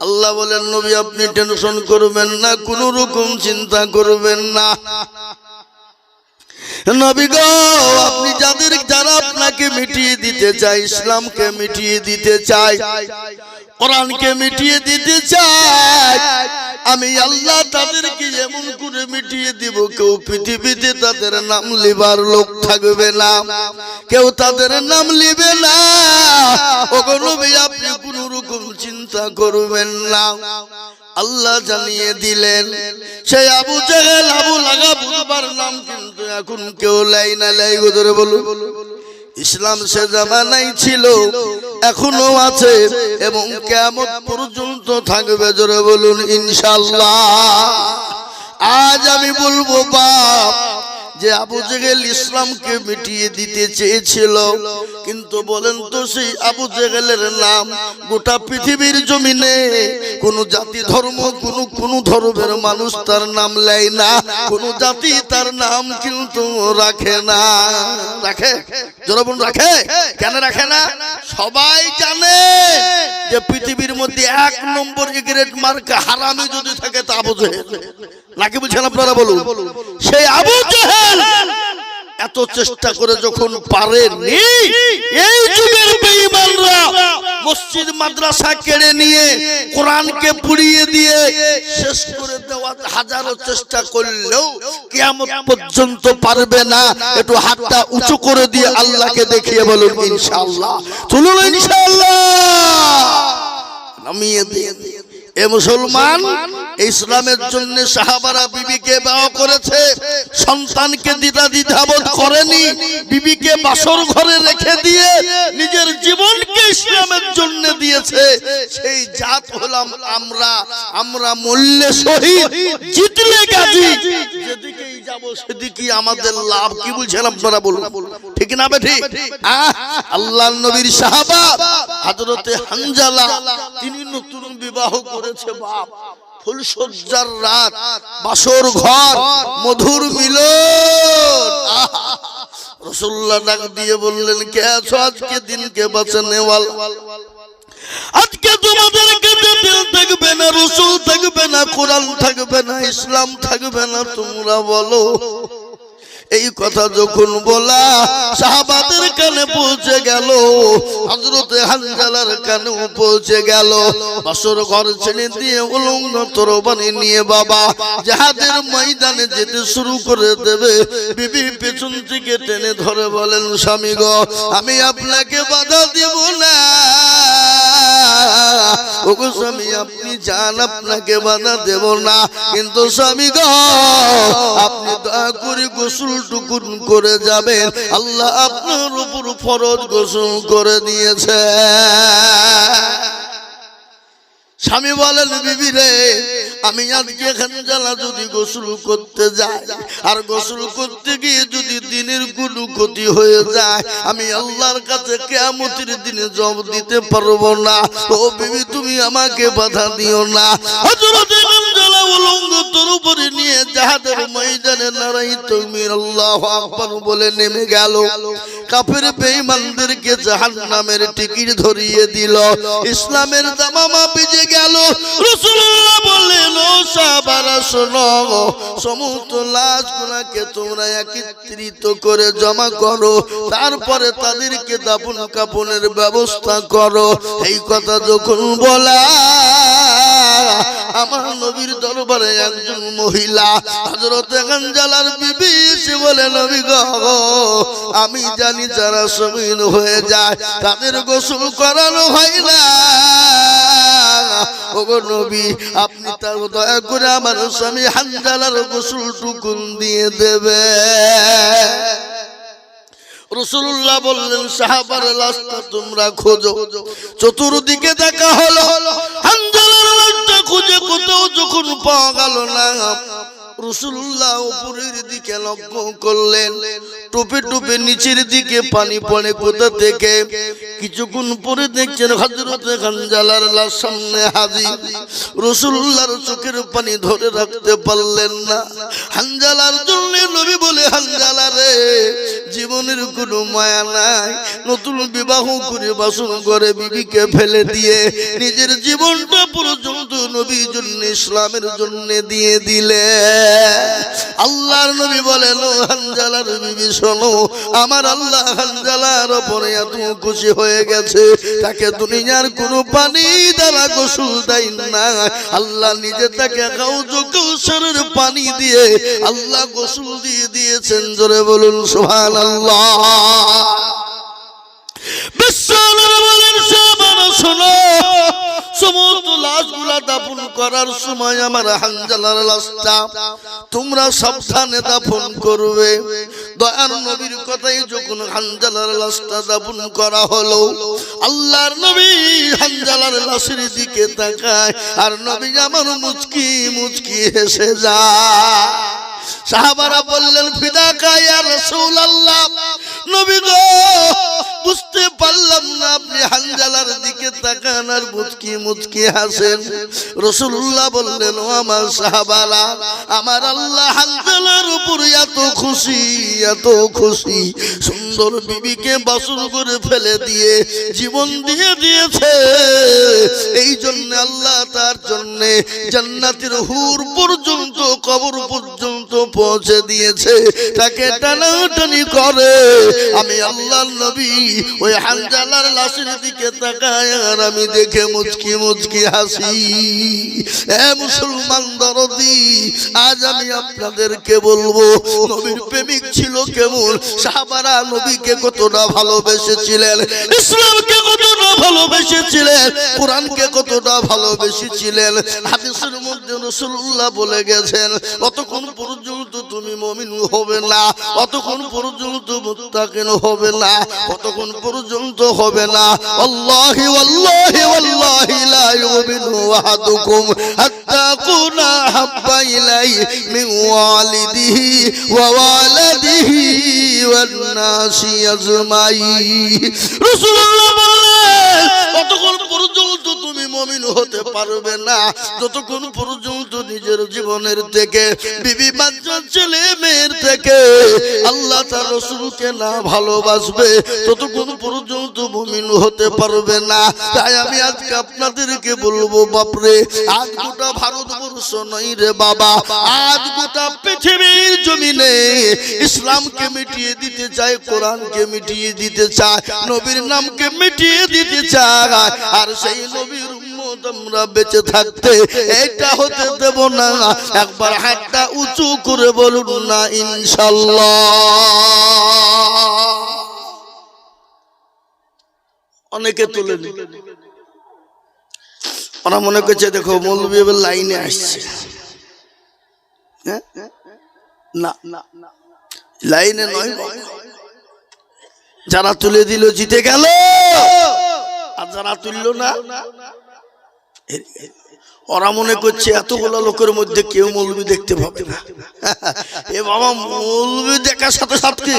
আল্লাহ বলেন নবী আপনি টেনশন করবেন না কোনো রকম চিন্তা করবেন না। নবী গো, আপনি যাদের, যারা আপনাকে মিটিয়ে দিতে চায়, ইসলামকে মিটিয়ে দিতে চায়, কোরআনকে মিটিয়ে দিতে চায়, আমি আল্লাহ তাদেরকে এমন করে মিটিয়ে দিব, কেউ পৃথিবীতে তাদের নাম লিবার লোক থাকবে না, কেউ তাদের নাম লিবে না। ওগো নবী, আপনি কোন রকম চিন্তা করবেন না। আল্লাহ জানিয়ে দিলেন সেই আবু জেহেল, আবু লাগা বুধবার নাম কিন্তু এখন কেউ লাই না লাই ধরে বলুন। ইসলাম সে জামানাই ছিল, এখনও আছে, এবং কেমন পর্যন্ত থাকবে, জোরে বলুন ইনশাল্লাহ আজ আমি বলব, বাপ যে আবু জেগেল ইসলামকে মিটিয়ে দিতে চেয়েছিল। কিন্তু বলেন তো সেই আবু জেগেলের নাম গোটা পৃথিবীর জমিনে কোন জাতি ধর্ম, কোন কোন ধর্মের মানুষ তার নাম লেয় না। কোন জাতি তার নাম কিন্তু রাখে না। রাখে? জনবন রাখে? কেন রাখে না? সবাই জানে যে পৃথিবীর মধ্যে এক নম্বর সিগারেট মার্কা হারামি যদি থাকে তা আবু জেহেল। নাকি বলছেন আপনারা বলুন? সেই আবু জেহেল এত চেষ্টা করে যখন পারেনি, এই যুগের বেঈমানরা মসজিদ, মাদ্রাসা কেড়ে নিয়ে কোরআনকে পুড়িয়ে দিয়ে শেষ করে দেওয়া হাজারো চেষ্টা করলেও কিয়ামত পর্যন্ত পারবে না। একটু হাতটা উঁচু করে দিয়ে আল্লাহকে দেখিয়ে বলুন, ইনশাআল্লাহ। চলুন ইনশাআল্লাহ। নামিয়ে দিয়ে এ মুসলমান ইসলামের জন্য সাহাবারা বিবিকে বিবাহ করেছে, সন্তানকে দ্বিধা দ্বিধাবোধ করেনি, বিবিকে বাসর ঘরে রেখে দিয়ে নিজের জীবনকে ইসলামের জন্য দিয়েছে। সেই জাত হলাম আমরা আমরা মূল্যে শহীদ, জিতলে গাজী। যেদিকেই যাব সেদিকেই আমাদের লাভ। কি বলছেন আপনারা বলুন? ঠিক না বেঠি? আল্লাহ নবীর সাহাবা, হযরতে হানজালা, তিনি নতুন বিবাহ করেছে বাপ। ফুলসজ্জার রাত, বাসর ঘর, মধুর মিলন! রসুল্লাহ ডাক দিয়ে বললেন, কে আছো আজকে দিনকে বাঁচানে আজকে তোমাদেরকে দিল থাকবে না, রসুল থাকবে না, কোরআন থাকবে না, ইসলাম থাকবে না, তোমরা বলো এই কথা যখন বলা সাহাবাদের কানে পৌঁছে গেল হজরতে হানজালার কানেও পৌঁছে গেল। বাসর ঘর ছেড়ে দিয়ে উলঙ্গ তরবানি নিয়ে বাবা যাহাদের ময়দানে যেতে শুরু করে দেবে। বিবি পেছন থেকে টেনে ধরে বলেন, স্বামী গো, আমি আপনাকে বাধা দিব না। ওগো স্বামী, আপনি যান, আপনাকে বাধা দেব না। কিন্তু স্বামী গো, আপনি দয়া করে গোসল টুকুন করে যাবেন। আল্লাহ আপনার উপর ফরজ গোসল করে দিয়েছে। স্বামী বলেন, বিবি রে আমি আজকে এখানে জ্বালা যদি গোসল করতে যাই, আর গোসল করতে গিয়ে যদি দিনের কোনো ক্ষতি হয়ে যায়, আমি আল্লাহর কাছে কেমতির দিনে জব দিতে পারব না। ও বিবি, তুমি আমাকে বাধা দিও না। জ্বালা উলঙ্গ তোর উপরে নিয়ে তুমি আল্লাহ বলে নেমে টিকিট ধরিয়ে দিল। ইসলামের দামামা বেজে গেল। সাহাবারা শোনো সমস্ত লাশগুলোকে তোমরা একত্রিত করে জমা করো, তারপরে তাদেরকে দাফন কাফনের ব্যবস্থা করো। এই কথা যখন বলা, আমার নবীর দরবারে একজন মহিলা, হযরত গাঞ্জালার বিবি বলে, নবী গো, আমি জানি যারা শহীদ হয়ে যায়, তাদের গোসল করানো হয় না। আপনি তার দয়া করে আমার স্বামী হানজালার গোসল টুকুন দিয়ে দেবে। রসুল্লাহ বললেন, সাহাবার লাশটা তোমরা খোঁজো। চতুর্দিকে দেখা হলো হানজালার লাশটা খুঁজে কোথাও যখন পাওয়া গেল না। রসুল্লাহ উপরের দিকে লক্ষ্য করলেন, টুপে টুপে নিচের দিকে পানি পড়ে কোথা থেকে? কিছুক্ষণ পরে দেখছেন সামনে চোখের পানি ধরে রাখতে পারলেন না। হানজালার জন্য নবী বলে হানজালা রে, জীবনের কোনো মায়া নাই। নতুন বিবাহ করে বাসন করে বিবিকে ফেলে দিয়ে নিজের জীবনটা পর্যন্ত নবীর জন্য, ইসলামের জন্য দিয়ে দিলে আল্লাহর নবী বলেন হানজালার বিবি, শোনো, আমার আল্লাহ হানজালার ওপরে এত খুশি হয়ে গেছে। তাকে দুনিয়ার কোনো পানি দ্বারা গোসল দেয় না। আল্লাহ নিজে তাকে কৌশলের পানি দিয়ে আল্লাহ গোসল দিয়ে দিয়েছেন। জোরে বলুন সুহান আল্লাহ সমস্ত লাশগুলা দাফন করার সময় আমার হানজালার লাশটা তোমরা সাবধানে দাফন করবে। দয়ার নবীর কথাই যখন হানজালার লাশটা দাফন করা হলো, আল্লাহর নবী হানজালার লাশের দিকে তাকায়, আর নবী আমার মুচকি মুচকি হেসে যায়। সাহাবারা বললেন, ফিদা কায়া রসুল আল্লাহ নবী গো, বুঝতে পারলাম না আপনি হানজালার দিকে তাকান আর মুচকি মুচকি হাসেন। রসুল্লাহ বললেন, ও আমার সাহাবারা, আমার আল্লাহ হানজালার উপর এত খুশি এত খুশি। সুন্দর বিবিকে বাসন করে ফেলে দিয়ে জীবন দিয়ে দিয়েছে। এই জন্য আল্লাহ তার জন্য জান্নাতের হুর পর্যন্ত, কবর পর্যন্ত পৌঁছে দিয়েছে। তাকে টানাটানি করে। আমি আল্লাহ নবী, ওই হানজালার লাশের দিকে তাকায় আর আমি দেখে মুচকি মুচকি হাসি। এ মুসলমান দরদি, আজ আমি আপনাদেরকে বলব, নবীর প্রেমিক ছিল কেমন? সাহাবারা নবীকে কতটা ভালোবেসেছিলেন? ইসলামকে কতটা ভালোবেসেছিলেন? কোরআনকে কতটা ভালোবেসেছিলেন? হাদিসের মধ্যে রসুল্লাহ বলে গেছেন, কতক্ষণ পর্যন্ত তুমি মমিন হবে না। অতক্ষণ পর্যন্ত মুত্তাকিন হবে না। অতক্ষণ পর্যন্ত হবে না। আল্লাহি আল্লাহি আল্লাহি লা ইউমিনু আহাদুকুম হাত্তা কুনা হাব্বা ইলাই মিন ওয়ালিদিহি ওয়া ওয়ালাদিহি। মমিন হতে পারবে না। নিজের জীবনের থেকে, বিবি ছেলে মেয়ের থেকে আল্লাহ তার না ভালোবাসবে, ততক্ষণ পর্যন্ত হতে পারবে না। তাই আমি আজকে আপনাদেরকে বলব, বাপরে, আজ গোটা ভারতবর্ষ নয় রে বাবা, আজ গোটা পৃথিবীর জমিনে ইসলামকে মিটিয়ে দিতে চায়, কোরআনকে মিটিয়ে দিতে চায়, নবীর নামকে মিটিয়ে দিতে চায়, আর সেই নবীর আমরা বেঁচে থাকতে এটা হতে দেব না একবার হাতটা উঁচু করে বলুন না, ইনশাল্লাহ অনেকে তুলে। ওরা মনে করছে, দেখো মৌলবী লাইনে আসছে হ্যাঁ? না না লাইনে নয় যারা তুলে দিল জিতে গেল। আর যারা তুলল না ওরা মনে করছে এতগুলো লোকের মধ্যে কেউ মৌলবি দেখতে পাবে না। এ বাবা মৌলবি দেখার সাথে সাথে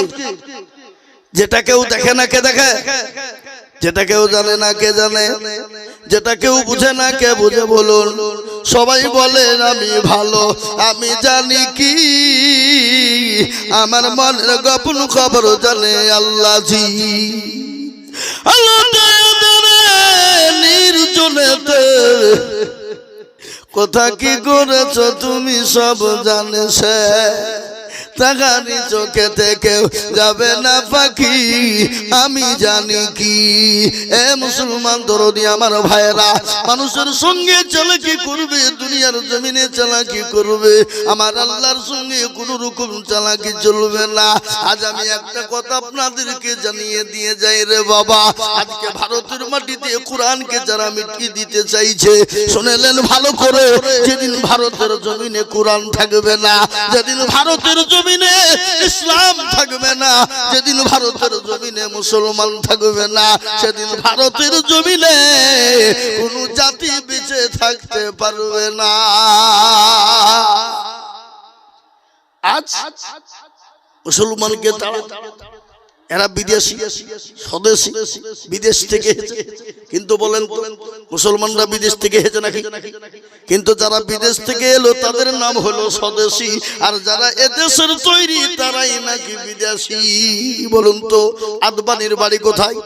যেটা কেউ দেখে না কে দেখে? যেটা কেউ জানে না কে জানে? যেটা কেউ বুঝে না কে বুঝে বলুন? সবাই বলেন আমি ভালো আমি জানি কি। আমার মনের গোপন খবর জানে আল্লাহ জি নির্জনেতে। কোথা কি করেছ তুমি সব জানে সে। তাকানি চোখে থেকে যাবে না পাখি। আমি জানি কি। এ মুসলমান দরদি, আমার ভাইরা মানুষের সঙ্গে চালাকি করবে? দুনিয়ার জমিনে চালাকি করবে? আমার আল্লাহর সঙ্গে কোন রকম চালাকি চলবে না? আজ আমি একটা কথা আপনাদেরকে জানিয়ে দিয়ে যাই রে বাবা। আজকে ভারতের মাটিতে কোরআনকে যারা মিটিয়ে দিতে চাইছে, শুনেলেন ভালো করে, যেদিন ভারতের জমিনে কোরআন থাকবে না, যেদিন ভারতের জমিনে ইসলাম থাকবে না, যেদিন ভারতের জমিনে মুসলমান থাকবে না, সেদিন ভারতের জমিনে কোন জাতি বেঁচে থাকতে পারবে না। আজ মুসলমানকে তারা এরা বিদেশি, স্বদেশি, বিদেশ থেকে কিন্তু বলেন মুসলমানরা বিদেশ থেকে এসেছে নাকি? কিন্তু যারা বিদেশ থেকে এলো, তাদের নাম হলো স্বদেশি। আর যারা এদেশের তৈরি, তারাই নাকি বিদেশি। বলুন তো, আদবানির বাড়ি কোথায়?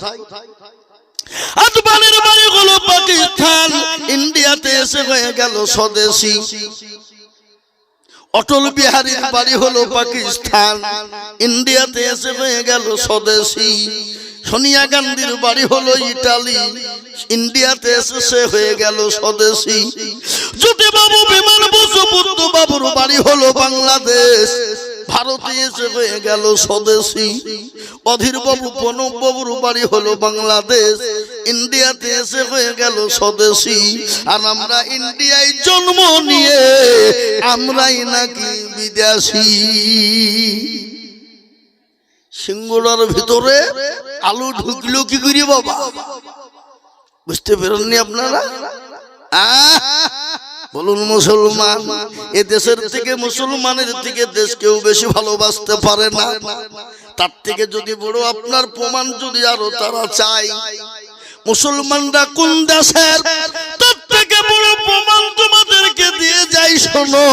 আদবানির বাড়ি হলো পাকিস্তান। ইন্ডিয়াতে এসে হয়ে গেল স্বদেশি। অটল বিহারীর বাড়ি হলো পাকিস্তান। ইন্ডিয়াতে এসে হয়ে গেল স্বদেশী। সোনিয়া গান্ধীর বাড়ি হলো ইটালি। ইন্ডিয়াতে এসে সে হয়ে গেল স্বদেশি। জ্যোতিবাবু বিমান বসু বাবুর বাড়ি হলো বাংলাদেশ। ভারতে এসে হয়ে গেল স্বদেশি। অধীর বাবু প্রণব বাবুর বাড়ি হলো বাংলাদেশ। ইন্ডিয়াতে এসে হয়ে গেল স্বদেশি। আর আমরা ইন্ডিয়ায় জন্ম নিয়ে আমরাই নাকি বিদেশি। সিঙ্গুলার ভিতরে আলু ঢুকলো কি করি বাবা? বুঝতে পেরেননি আপনারা? আহ! বলুন মুসলমান, এ দেশের থেকে মুসলমানের থেকে দেশ কেউ বেশি ভালোবাসতে পারে না। তার থেকে যদি বড় আপনার প্রমাণ যদি আরও তারা চাই মুসলমানরা কোন দেশের? তার থেকে বড় প্রমাণ তোমাদেরকে দিয়ে যাই, শোনো।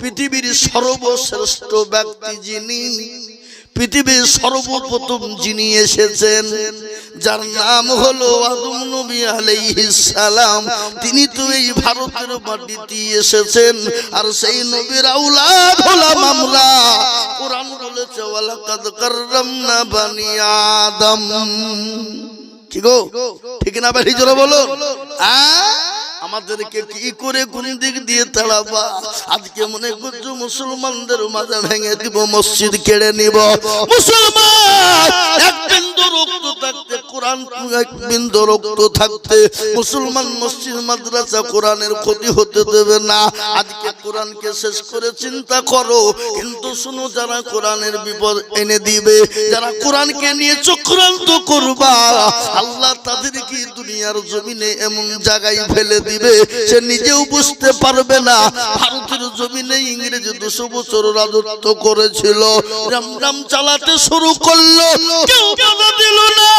পৃথিবীর সর্বশ্রেষ্ঠ ব্যক্তি যিনি পৃথিবীর সর্বপ্রথম যিনি এসেছেন, যার নাম হলো আদম নবী সালাম। তিনি তো এই ভারতের মাটিতে এসেছেন, আর সেই নবীর আউলাদ হলাম আমরা। কোরআন বলেছে, ওয়ালাকাদ কাররামনা বানি আদম। কি গো? ঠিক না বেশি জোরে বলো আ? আমাদেরকে কি করে কোন দিক দিয়ে তাড়াবা? আজকে মনে করছ মুসলমানদের মাঝে ভেঙে দিব, মসজিদ কেড়ে নিব। মুসলমান কোরআন ক্ষতি হতে দেবে না। আজকে শেষ করে চিন্তা করো। শুনো, যারা বিপদ এনে দিবে নিয়ে করবা, আল্লাহ তাদেরকে দুনিয়ার জমিনে এমন জায়গায় ফেলে দিবে। সে নিজেও বুঝতে পারবে না। ভারতের জমিনে ইংরেজি দুশো বছর রাজত্ব করেছিল। চালাতে শুরু করল দিল না।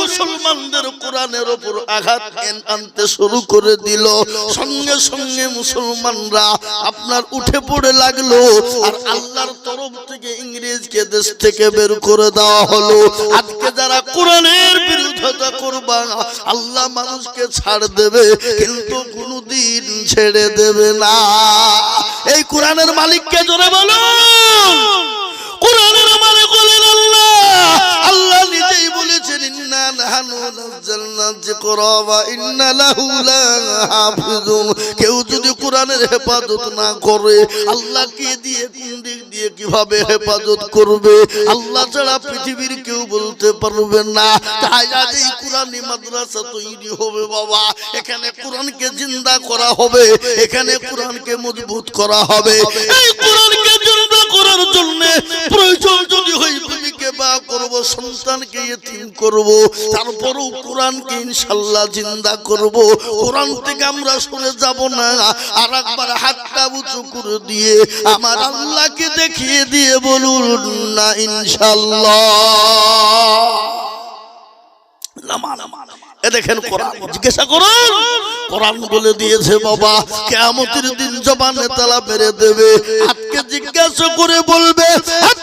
মুসলমানদের কোরআনের আঘাত আনতে শুরু করে দিল, সঙ্গে সঙ্গে মুসলমানরা আপনার উঠে পড়ে লাগল আর আল্লাহর তরফ থেকে ইংরেজকে দেশ থেকে বের করে দেওয়া হলো। আজকে যারা কোরআনের বিরোধিতা করবা, আল্লাহ মানুষকে ছাড় দেবে কিন্তু কোনোদিন ছেড়ে দেবে না। এই কোরআনের মালিককে জোরে বলো বলেছেন, ইন্না ইন্না লাহু লাহাফিজুন। কেউ যদি কোরআনের হেফাজত না করে আল্লাহকে দিয়ে, কোন দিক দিয়ে কীভাবে হেফাজত করবে? আল্লাহ ছাড়া পৃথিবীর কেউ বলতে পারবে না। তাই কোরআনি মাদ্রাসা তৈরি হবে বাবা। এখানে কোরআনকে জিন্দা করা হবে, এখানে কোরআনকে মজবুত করা হবে। এই কোরআনকে জিন্দা করার জন্য প্রয়োজন যদি হয় প্রেমিকে বা করব, সন্তানকে ইতিম করব, তারপরও কোরআনকে ইনশাল্লাহ জিন্দা করব কোরআন থেকে আমরা সরে যাব না আর একবার হাতটা উঁচু করে দিয়ে আমার আল্লাহকে দেখিয়ে দিয়ে বলুন না, ইনশাল্লাহ নামা নামা নামা। দেখেন কোরআন। জিজ্ঞাসা করুন। কোরআন বলে দিয়েছে বাবা কেমতের দিন তালা মেরে দেবে। হাতকে জিজ্ঞাসা করে বলবে হাত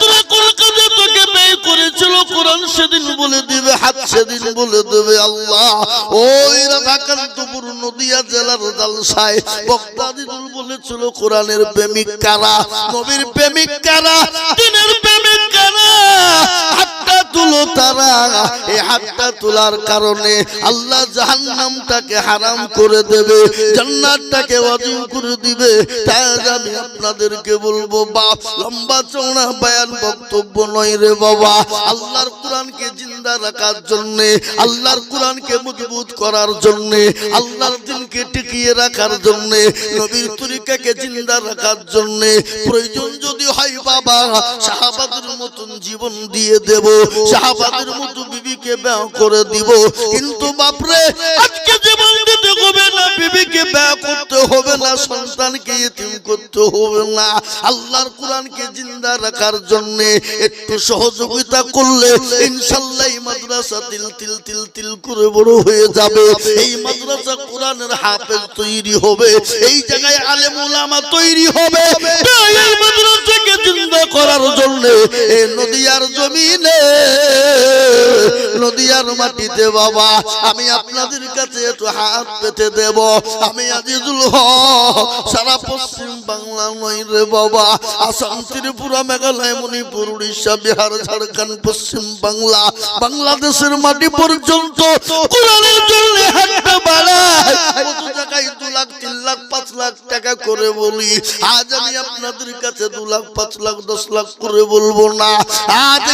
সেদিন বলে দেবে জেলার বলেছিল, কোরআনের প্রেমিক কারা? নবীর প্রেমিক কারা? দিনের প্রেমিক কারা? তুলো তারা এই হাতটা তোলার কারণে আল্লাহ জাহান্নামটাকে হারাম করে দেবে, জান্নাতটাকে ওয়াজিব করে দিবে। তাই আমি আপনাদেরকে বলব বাপ লম্বা চওড়া বয়ান বক্তব্য নয় রে বাবা। আল্লাহর কোরআনকে জিন্দা রাখার জন্য, আল্লাহর কোরআনকে মজবুত করার জন্য, আল্লাহর দিনকে টিকিয়ে রাখার জন্য, নবীর তরিকাকে জিন্দা রাখার জন্য, প্রয়োজন যদি হয় বাবা সাহাবাদের মতন জীবন দিয়ে দেব সাহাবাদের মতো বিবিকে ব্যয় করে দিব। কিন্তু বাপরে, আজকে জীবন দিতে হবে না, বিবিকে ব্যয় করতে হবে না সন্তান সন্তানকে এতিম করতে হবে না। আল্লাহর কোরআনকে জিন্দা রাখার জন্য একটু সহযোগিতা করলে ইনশাল্লাহ মাদ্রাসা তিল তিল তিল তিল করে বড় হয়ে যাবে। এই মাদ্রাসা কোরআনের হাফেজ তৈরি হবে, এই জায়গায় আলেম ওলামা তৈরি হবে। এই মাদ্রাসাকে জিন্দা করার জন্য এই নদিয়ার জমিনে নদিয়ার মাটিতে বাবা, আমি আপনাদের কাছে একটু হাত পেতে দেব। আমি আজিজুল হক, সারা পশ্চিম বাংলা নয় রে বাবা, আসাম, ত্রিপুরা, মেঘালয়, মণিপুর, উড়িষ্যা, বিহার, ঝাড়খণ্ড, পশ্চিম বাংলা, বাংলাদেশের মাটি পর্যন্ত কোরআনের দু লাখ, তিন লাখ, পাঁচ লাখ টাকা করে বলি। আজ আমি আপনাদের কাছে দু লাখ, পাঁচ লাখ, দশ লাখ করে বলব না। আজ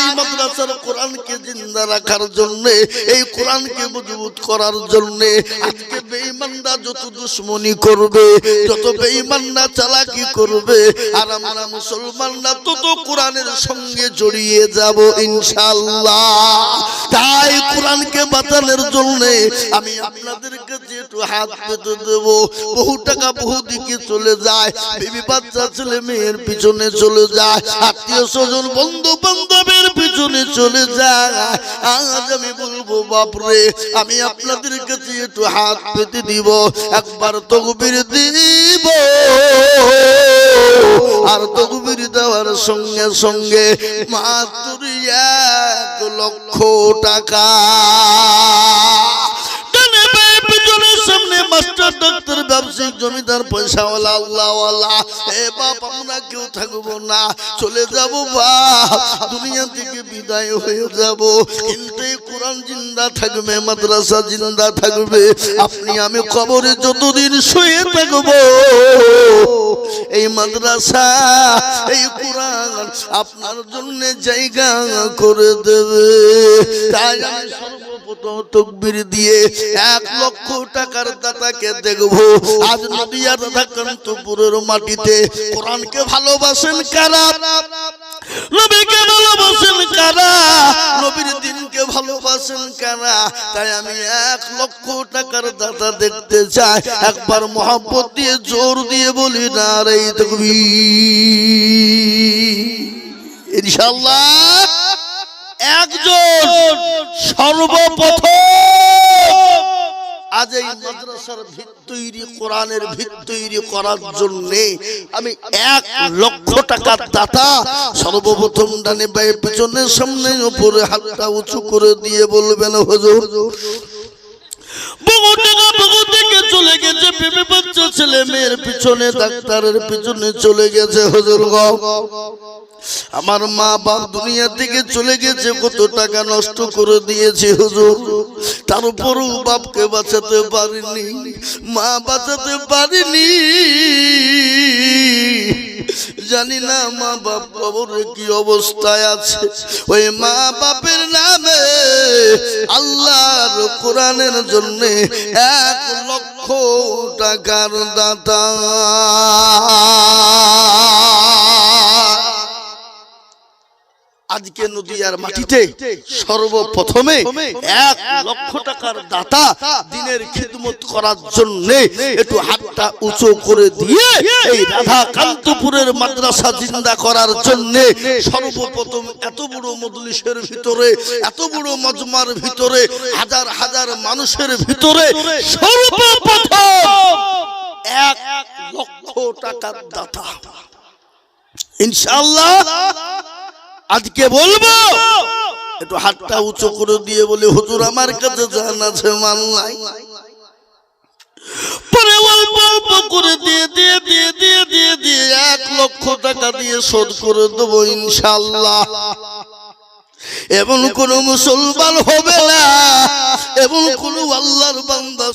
জন্য, এই কোরআনকে মজবুত করার জন্য আজকে বেঈমানরা যত দুশ্মনী করবে, যত বেঈমানরা চালাকি করবে, আর আমরা মুসলমানরা তত কোরআনের সঙ্গে জড়িয়ে যাব ইনশাআল্লাহ। তাই কোরআনকে বাঁচানোর জন্য আমি আপনাদের কাছে একটু হাত পেতে দেব, বহু টাকা বহু দিকে চলে যায়, বিবি বাচ্চা ছেলে মেয়ের পিছনে চলে যায়, আত্মীয় স্বজন বন্ধু বান্ধবের পিছনে চলে যায় আমি বলব বাপরে আমি আপনাদের কাছে একটু হাত পেতে দিব, একবার তকবির দিব। আর তকবির দেওয়ার সঙ্গে সঙ্গে মাত্র এক লক্ষ টাকা জমিদার পয়সাওয়ালা, আল্লাহওয়ালা, এ বাপ, আমরা কেউ থাকব না, চলে যাব বাপ, দুনিয়া থেকে বিদায় হয়ে যাব। কিন্তু কোরআন জিন্দা থাকবে, মাদ্রাসা জিন্দা থাকবে, আপনি আমি কবরে যতদিন শুয়ে থাকব, এই মাদ্রাসা, এই কোরআন আপনার জন্য জায়গা করে দেবে। তাই আমি সর্বপ্রথম তকবির দিয়ে এক লক্ষ টাকার দাতাকে দেখব। আজ নদিয়ার কান্তপুরের মাটিতে কোরআনকে ভালোবাসেন কারা? নবীকে ভালোবাসেন কারা? নবীর দিনকে ভালোবাসেন কারা? তাই আমি এক লক্ষ টাকার দাতা দেখতে চাই। একবার মোহাম্মত দিয়ে জোর দিয়ে বলি না রে তকবি ইনশাল্লাহ একজন সর্বপ্রথম। আজ এই মাদ্রাসার ভিত তৈরি কোরআনের ভিত তৈরি করার জন্য আমি এক লক্ষ টাকার দাতা সর্বপ্রথম ডানে বায়ে পিছনের সামনে উপরে হাতটা উঁচু করে দিয়ে বলবেন হুজুর বহু টাকা বহু থেকে চলে গেছে প্রেমে বাচ্চা ছেলে, মেয়ের পিছনে ডাক্তারের পিছনে চলে গেছে, হুজুর আমার মা বাপ দুনিয়া থেকে চলে গেছে, কত টাকা নষ্ট করে দিয়েছে, হুজুর। তার উপরও বাপকে বাঁচাতে পারিনি, মা বাঁচাতে পারিনি। জানি না মা বাপ কবরে কি অবস্থায় আছে। ওই মা বাপের নামে আল্লাহর কোরআনের জন্য এক লক্ষ টাকার দাতা। আজকে নদীয়ার মাটিতে সর্বপ্রথমে এক লক্ষ টাকার দাতা দিনের খিদমত করার জন্য একটু হাতটা উঁচু করে দিয়ে এই রাধা কান্তপুরের মাদ্রাসা জিন্দা করার জন্য সর্বপ্রথম এত বড় মজলিসের ভিতরে এত বড় মজমার ভিতরে হাজার হাজার মানুষের ভিতরে সর্বপ্রথম এক লক্ষ টাকার দাতা। ইনশাআল্লাহ আজকে বলব, একটু হাতটা উঁচু করে দিয়ে বলে, হুজুর, আমার কাছে জান আছে, মান নাই। পরে অল্প অল্প করে দিয়ে দিয়ে দিয়ে দিয়ে দিয়ে দিয়ে এক লক্ষ টাকা দিয়ে শোধ করে দেবো ইনশাল্লাহ এমন কোন মুসলমান হবে না, এমন কোন আল্লাহর বান্দা